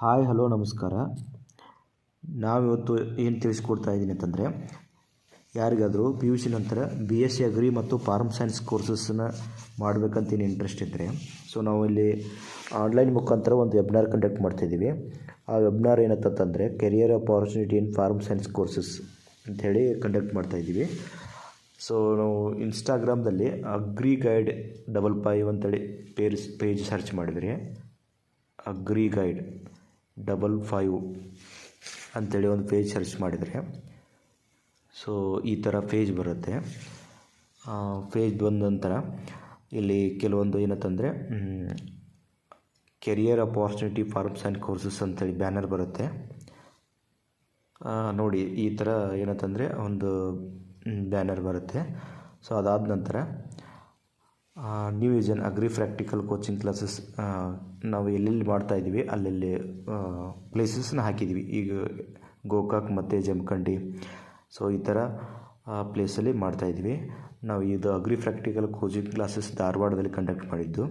Hi, hello, ನಮಸ್ಕಾರ. ನಾವಿವತ್ತು ಏನು ತಿಳಿಸ್ಕೊಡ್ತಾ ಇದ್ದೀನಿ ಅಂತಂದರೆ, ಯಾರಿಗಾದರೂ ಪಿ ಯು ಸಿ ನಂತರ ಬಿ ಎಸ್ ಸಿ ಅಗ್ರಿ ಮತ್ತು ಫಾರ್ಮ್ ಸೈನ್ಸ್ ಕೋರ್ಸಸ್ನ ಮಾಡಬೇಕಂತ ಏನು ಇಂಟ್ರೆಸ್ಟ್ ಇದ್ದರೆ ಸೊ ನಾವು ಇಲ್ಲಿ ಆನ್ಲೈನ್ ಮುಖಾಂತರ ಒಂದು ವೆಬ್ನಾರ್ ಕಂಡಕ್ಟ್ ಮಾಡ್ತಿದ್ದೀವಿ ಆ ವೆಬ್ನಾರ್ ಏನಂತಂದರೆ career opportunity in farm science courses ಅಂಥೇಳಿ ಕಂಡಕ್ಟ್ ಮಾಡ್ತಾಯಿದ್ದೀವಿ ಸೊ ನಾವು ಇನ್ಸ್ಟಾಗ್ರಾಮ್ದಲ್ಲಿ ಅಗ್ರಿ ಗೈಡ್ ಡಬಲ್ ಫೈವ್ ಅಂತೇಳಿ ಪೇಜ್ ಪೇಜ್ ಸರ್ಚ್ ಮಾಡಿದರೆ ಅಗ್ರಿ ಗೈಡ್ ಡಬಲ್ ಫೈವ್ ಅಂಥೇಳಿ ಒಂದು ಪೇಜ್ ಸರ್ಚ್ ಮಾಡಿದರೆ ಸೊ ಈ ಥರ ಪೇಜ್ ಬರುತ್ತೆ. ಪೇಜ್ ಬಂದ ನಂತರ ಇಲ್ಲಿ ಕೆಲವೊಂದು ಏನಂತಂದರೆ career opportunity farms and courses ಅಂತೇಳಿ ಬ್ಯಾನರ್ ಬರುತ್ತೆ. ನೋಡಿ, ಈ ಥರ ಏನಂತಂದರೆ ಒಂದು ಬ್ಯಾನರ್ ಬರುತ್ತೆ. ಸೊ ಅದಾದ ನಂತರ new vision agri practical coaching classes ನಾವು ಎಲ್ಲೆಲ್ಲಿ ಮಾಡ್ತಾ ಇದ್ದೀವಿ, ಅಲ್ಲೆಲ್ಲಿ ಪ್ಲೇಸಸ್ನ ಹಾಕಿದ್ದೀವಿ. ಈಗ ಗೋಕಾಕ್ ಮತ್ತು ಜಮಖಂಡಿ. ಸೊ ಈ ಥರ ಪ್ಲೇಸಲ್ಲಿ ಮಾಡ್ತಾಯಿದ್ವಿ ನಾವು ಇದು ಅಗ್ರಿ ಪ್ರಾಕ್ಟಿಕಲ್ ಕೋಚಿಂಗ್ ಕ್ಲಾಸಸ್ ಧಾರವಾಡದಲ್ಲಿ ಕಂಡಕ್ಟ್ ಮಾಡಿದ್ದು.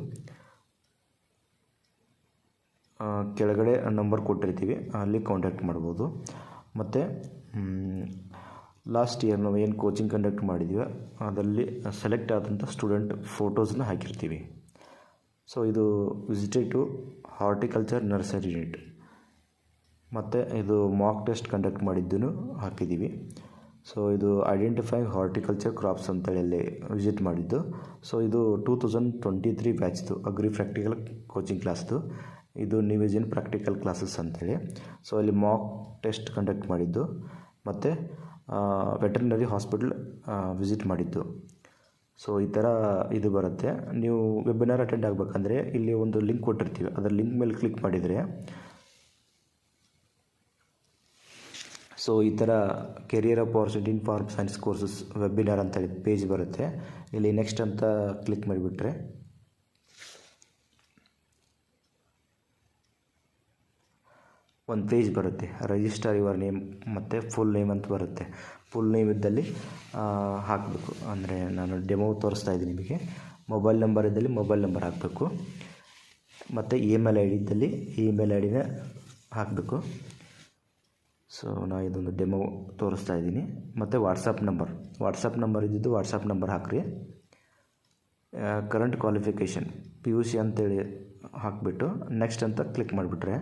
ಕೆಳಗಡೆ ನಂಬರ್ ಕೊಟ್ಟಿರ್ತೀವಿ, ಅಲ್ಲಿ ಕಾಂಟ್ಯಾಕ್ಟ್ ಮಾಡ್ಬೋದು. ಮತ್ತು ಲಾಸ್ಟ್ ಇಯರ್ ನಾವು ಏನು ಕೋಚಿಂಗ್ ಕಂಡಕ್ಟ್ ಮಾಡಿದ್ವಿ ಅದರಲ್ಲಿ ಸೆಲೆಕ್ಟ್ ಆದಂಥ ಸ್ಟೂಡೆಂಟ್ ಫೋಟೋಸನ್ನ ಹಾಕಿರ್ತೀವಿ. ಸೊ ಇದು visited to horticulture nursery unit ಮತ್ತು ಇದು ಮಾಕ್ ಟೆಸ್ಟ್ ಕಂಡಕ್ಟ್ ಮಾಡಿದ್ದೂ ಹಾಕಿದ್ದೀವಿ ಸೊ ಇದು ಐಡೆಂಟಿಫೈ ಹಾರ್ಟಿಕಲ್ಚರ್ ಕ್ರಾಪ್ಸ್ ಅಂತೇಳಿ ಅಲ್ಲಿ ವಿಸಿಟ್ ಮಾಡಿದ್ದು. ಸೊ ಇದು ಟೂ ತೌಸಂಡ್ ಟ್ವೆಂಟಿ ತ್ರೀ ಬ್ಯಾಚ್ದು ಅಗ್ರಿ ಪ್ರಾಕ್ಟಿಕಲ್ ಕೋಚಿಂಗ್ ಕ್ಲಾಸ್ದು ಇದು ನಿವಿಜನ್ ಪ್ರಾಕ್ಟಿಕಲ್ ಕ್ಲಾಸಸ್ ಅಂತೇಳಿ. ಸೊ ಅಲ್ಲಿ ಮಾಕ್ ಟೆಸ್ಟ್ ಕಂಡಕ್ಟ್ ಮಾಡಿದ್ದು. ಮತ್ತು ವೆಟರ್ನರಿ ಹಾಸ್ಪಿಟಲ್ ವಿಸಿಟ್ ಮಾಡಿದ್ದು. ಸೊ, ಈ ಥರ ಇದು ಬರುತ್ತೆ. ನೀವು ವೆಬಿನಾರ್ ಅಟೆಂಡ್ ಆಗಬೇಕಂದ್ರೆ ಇಲ್ಲಿ ಒಂದು ಲಿಂಕ್ ಕೊಟ್ಟಿರ್ತೀವಿ. ಅದರ ಲಿಂಕ್ ಮೇಲೆ ಕ್ಲಿಕ್ ಮಾಡಿದರೆ ಸೊ, ಈ ಥರ career opportunity in farm science courses webinar ಅಂತೇಳಿ ಪೇಜ್ ಬರುತ್ತೆ. ಇಲ್ಲಿ ನೆಕ್ಸ್ಟ್ ಅಂತ ಕ್ಲಿಕ್ ಮಾಡಿಬಿಟ್ರೆ ಒಂದು ಪೇಜ್ ಬರುತ್ತೆ. ರಿಜಿಸ್ಟರ್ ಯುವರ್ ನೇಮ್ ಮತ್ತು ಫುಲ್ ನೇಮ್ ಅಂತ ಬರುತ್ತೆ. ಫುಲ್ ನೇಮ್ ಇದ್ದಲ್ಲಿ ಹಾಕಬೇಕು. ಅಂದರೆ ನಾನು ಡೆಮೋ ತೋರಿಸ್ತಾ ಇದ್ದೀನಿ ನಿಮಗೆ. ಮೊಬೈಲ್ ನಂಬರ್ ಇದ್ದಲ್ಲಿ ಮೊಬೈಲ್ ನಂಬರ್ ಹಾಕಬೇಕು. ಮತ್ತು ಇಮೇಲ್ ಐ ಡಿ ಇದ್ದಲ್ಲಿ ಇಮೇಲ್ ಐ ಡಿನ ಹಾಕಬೇಕು. ಸೊ ನಾ ಇದೊಂದು ಡೆಮೋ ತೋರಿಸ್ತಾ ಇದ್ದೀನಿ. ಮತ್ತು ವಾಟ್ಸಪ್ ನಂಬರ್ ವಾಟ್ಸಪ್ ನಂಬರ್ ಇದ್ದಿದ್ದು ವಾಟ್ಸಪ್ ನಂಬರ್ ಹಾಕ್ರಿ. Current qualification P U C ಅಂತೇಳಿ ಹಾಕಿಬಿಟ್ಟು ನೆಕ್ಸ್ಟ್ ಅಂತ ಕ್ಲಿಕ್ ಮಾಡಿಬಿಟ್ರೆ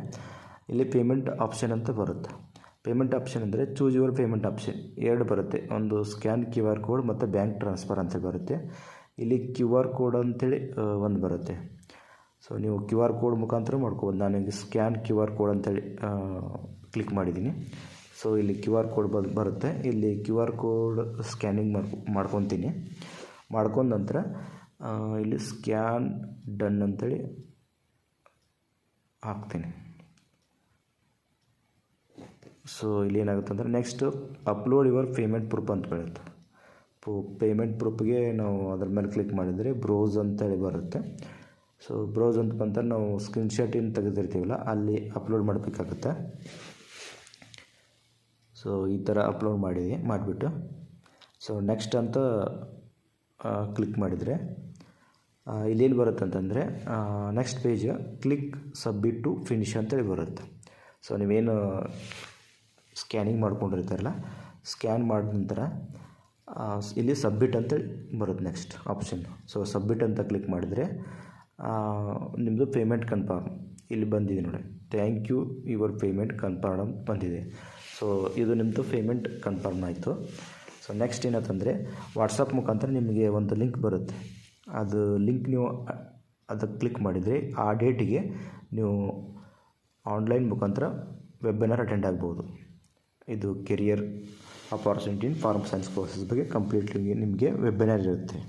ಇಲ್ಲಿ ಪೇಮೆಂಟ್ ಆಪ್ಷನ್ ಅಂತ ಬರುತ್ತೆ. ಪೇಮೆಂಟ್ ಆಪ್ಷನ್ ಅಂದರೆ ಚೂಸ್ ಯುವರ್ ಪೇಮೆಂಟ್ ಆಪ್ಷನ್ ಎರಡು ಬರುತ್ತೆ. ಒಂದು ಸ್ಕ್ಯಾನ್ ಕ್ಯೂ ಆರ್ ಕೋಡ್ ಮತ್ತು ಬ್ಯಾಂಕ್ ಟ್ರಾನ್ಸ್ಫರ್ ಅಂತ ಬರುತ್ತೆ. ಇಲ್ಲಿ ಕ್ಯೂ ಆರ್ ಕೋಡ್ ಅಂತೇಳಿ ಒಂದು ಬರುತ್ತೆ. ಸೊ ನೀವು ಕ್ಯೂ ಆರ್ ಕೋಡ್ ಮುಖಾಂತರ ಮಾಡ್ಕೋಬೋದು. ನನಗೆ ಸ್ಕ್ಯಾನ್ ಕ್ಯೂ ಆರ್ ಕೋಡ್ ಅಂತೇಳಿ ಕ್ಲಿಕ್ ಮಾಡಿದ್ದೀನಿ. ಸೊ ಇಲ್ಲಿ ಕ್ಯೂ ಆರ್ ಕೋಡ್ ಬರುತ್ತೆ. ಇಲ್ಲಿ ಕ್ಯೂ ಆರ್ ಕೋಡ್ ಸ್ಕ್ಯಾನಿಂಗ್ ಮಾಡ್ಕೊ ಮಾಡ್ಕೊತೀನಿ. ಮಾಡ್ಕೊಂಡ ನಂತರ ಇಲ್ಲಿ ಸ್ಕ್ಯಾನ್ ಡನ್ ಅಂತೇಳಿ ಹಾಕ್ತೀನಿ. ಸೊ ಇಲ್ಲಿ ಏನಾಗುತ್ತೆ ಅಂದರೆ next upload your payment proof ಅಂತ ಬರುತ್ತೆ. ಪೋ ಪೇಮೆಂಟ್ ಪ್ರೂಫ್ಗೆ ನಾವು ಅದ್ರ ಮೇಲೆ ಕ್ಲಿಕ್ ಮಾಡಿದರೆ ಬ್ರೌಸ್ ಅಂತೇಳಿ ಬರುತ್ತೆ. ಸೊ ಬ್ರೌಸ್ ಅಂತ ಬಂತ ನಾವು ಸ್ಕ್ರೀನ್ಶಾಟ್ ಏನು ತೆಗೆದಿರ್ತೀವಲ್ಲ, ಅಲ್ಲಿ ಅಪ್ಲೋಡ್ ಮಾಡಬೇಕಾಗುತ್ತೆ. ಸೊ ಈ ಥರ ಅಪ್ಲೋಡ್ ಮಾಡಿದ್ವಿ ಮಾಡಿಬಿಟ್ಟು. ಸೊ ನೆಕ್ಸ್ಟ್ ಅಂತ ಕ್ಲಿಕ್ ಮಾಡಿದರೆ ಇಲ್ಲೇನು ಬರುತ್ತೆ ಅಂತಂದರೆ next page click submit to finish ಅಂತೇಳಿ ಬರುತ್ತೆ. ಸೊ ನೀವೇನು ಸ್ಕ್ಯಾನಿಂಗ್ ಮಾಡ್ಕೊಂಡಿರ್ತಾರಲ್ಲ, ಸ್ಕ್ಯಾನ್ ಮಾಡಿದ ನಂತರ ಇಲ್ಲಿ ಸಬ್ಮಿಟ್ ಅಂತೇಳಿ ಬರುತ್ತೆ ನೆಕ್ಸ್ಟ್ ಆಪ್ಷನ್ ಸೊ ಸಬ್ಮಿಟ್ ಅಂತ ಕ್ಲಿಕ್ ಮಾಡಿದರೆ ನಿಮ್ಮದು ಪೇಮೆಂಟ್ ಕನ್ಫರ್ಮ್ ಇಲ್ಲಿ ಬಂದಿದೆ ನೋಡಿ. Thank you your payment confirm ಬಂದಿದೆ. ಸೊ ಇದು ನಿಮ್ಮದು ಪೇಮೆಂಟ್ ಕನ್ಫರ್ಮ್ ಆಯಿತು. ಸೊ ನೆಕ್ಸ್ಟ್ ಏನಂತಂದರೆ ವಾಟ್ಸಪ್ ಮುಖಾಂತರ ನಿಮಗೆ ಒಂದು ಲಿಂಕ್ ಬರುತ್ತೆ. ಅದು ಲಿಂಕ್ ನೀವು ಅದಕ್ಕೆ ಕ್ಲಿಕ್ ಮಾಡಿದರೆ, ಆ ಡೇಟಿಗೆ ನೀವು ಆನ್ಲೈನ್ ಮುಖಾಂತರ ವೆಬಿನಾರ್ ಅಟೆಂಡ್ ಆಗ್ಬೋದು. ಇದು career opportunity in farm science courses ಬಗ್ಗೆ ಕಂಪ್ಲೀಟ್ಲಿ ನಿಮಗೆ ವೆಬಿನಾರ್ ಇರುತ್ತೆ.